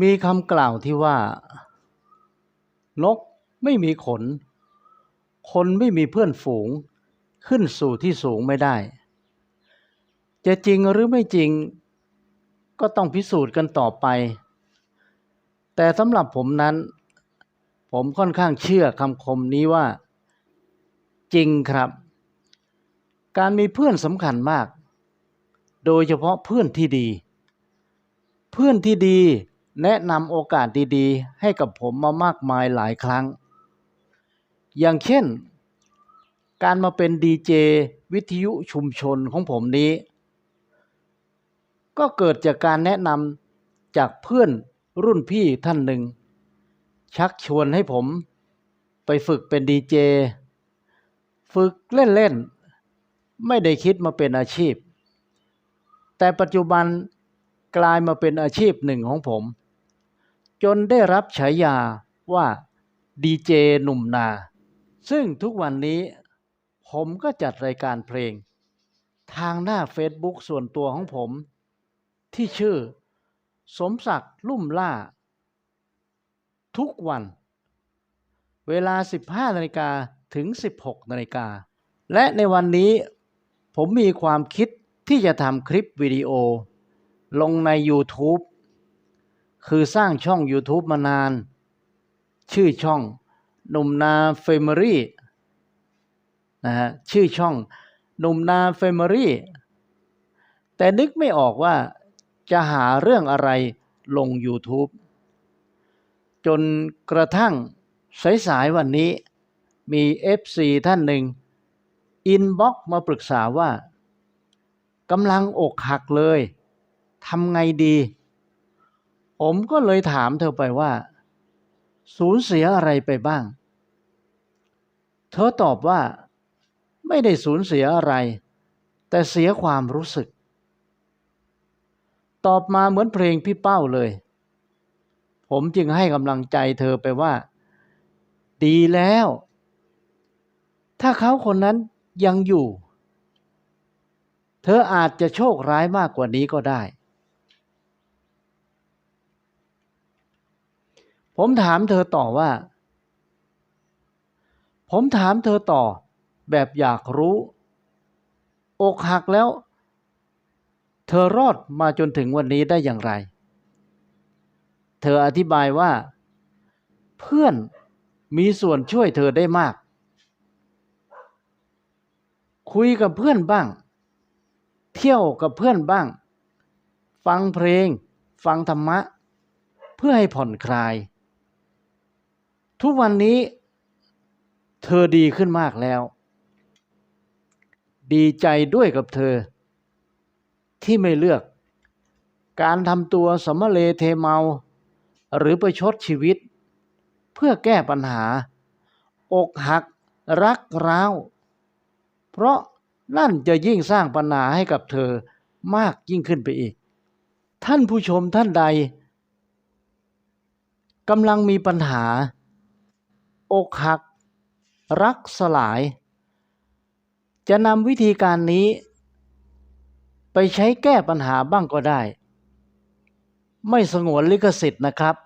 มีคำกล่าวที่ว่า นกไม่มีขน คนไม่มีเพื่อนฝูง ขึ้นสู่ที่สูงไม่ได้ จะจริงหรือไม่จริง ก็ต้องพิสูจน์กันต่อไป แต่สำหรับผมนั้น ผมค่อนข้างเชื่อคำคมนี้ว่า จริงครับ การมีเพื่อนสำคัญมาก โดยเฉพาะเพื่อนที่ดี เพื่อนที่ดี แนะนำโอกาสดีๆ ให้กับผมมามากมายหลายครั้ง อย่างเช่น การมาเป็นดีเจวิทยุชุมชนของผมนี้ ก็เกิดจากการแนะนำจากเพื่อนรุ่นพี่ท่านหนึ่ง ชักชวนให้ผมไปฝึกเป็นดีเจ ฝึกเล่น ๆ ไม่ได้คิดมาเป็นอาชีพ แต่ปัจจุบันกลายมาเป็นอาชีพหนึ่งของผม จนได้รับฉายาว่าดีเจหนุ่มนา ซึ่งทุกวันนี้ผมก็จัดรายการเพลง ทางหน้า Facebook ส่วนตัวของผม ที่ชื่อ สมศักดิ์ลุ่มล่า ทุกวัน เวลา 15นาฬิกาถึง 16นาฬิกา และในวันนี้ผมมีความคิดที่จะทำคลิปวิดีโอ ลงใน YouTube คือสร้างช่อง YouTube มานาน ชื่อช่องหนุ่มนาเฟม r รี่นะฮะชื่อช่องหนุ่มนาเฟม r รี่แต่นึกไม่ออกว่าจะหาเรื่องอะไรลง YouTube จนกระทั่งสายๆวันนี้มี FC ท่านหนึ่ง อินบ็อกมาปรึกษาว่ากำลังอกหักเลยทำไงดี ผมก็เลยถามเธอไปว่า สูญเสียอะไรไปบ้าง เธอตอบว่า ไม่ได้สูญเสียอะไร แต่เสียความรู้สึก ตอบมาเหมือนเพลงพี่เป้าเลย ผมจึงให้กำลังใจเธอไปว่า ดีแล้ว ถ้าเขาคนนั้นยังอยู่ เธออาจจะโชคร้ายมากกว่านี้ก็ได้ ผมถามเธอต่อว่า ผมถามเธอต่อแบบอยากรู้ อกหักแล้ว เธอรอดมาจนถึงวันนี้ได้อย่างไร เธออธิบายว่า เพื่อนมีส่วนช่วยเธอได้มาก คุยกับเพื่อนบ้าง เที่ยวกับเพื่อนบ้าง ฟังเพลง ฟังธรรมะ เพื่อให้ผ่อนคลาย ทุกวันนี้เธอดีขึ้นมากแล้ว ดีใจด้วยกับเธอ ที่ไม่เลือก การทำตัวสมเลเทเมา หรือประชดชีวิต เพื่อแก้ปัญหา อกหักรักร้าว เพราะนั่นจะยิ่งสร้างปัญหาให้กับเธอมากยิ่งขึ้นไปอีก ท่านผู้ชมท่านใดกำลังมีปัญหา อกหัก รักสลาย จะนำวิธีการนี้ ไปใช้แก้ปัญหาบ้างก็ได้ ไม่สงวนลิขสิทธิ์นะครับ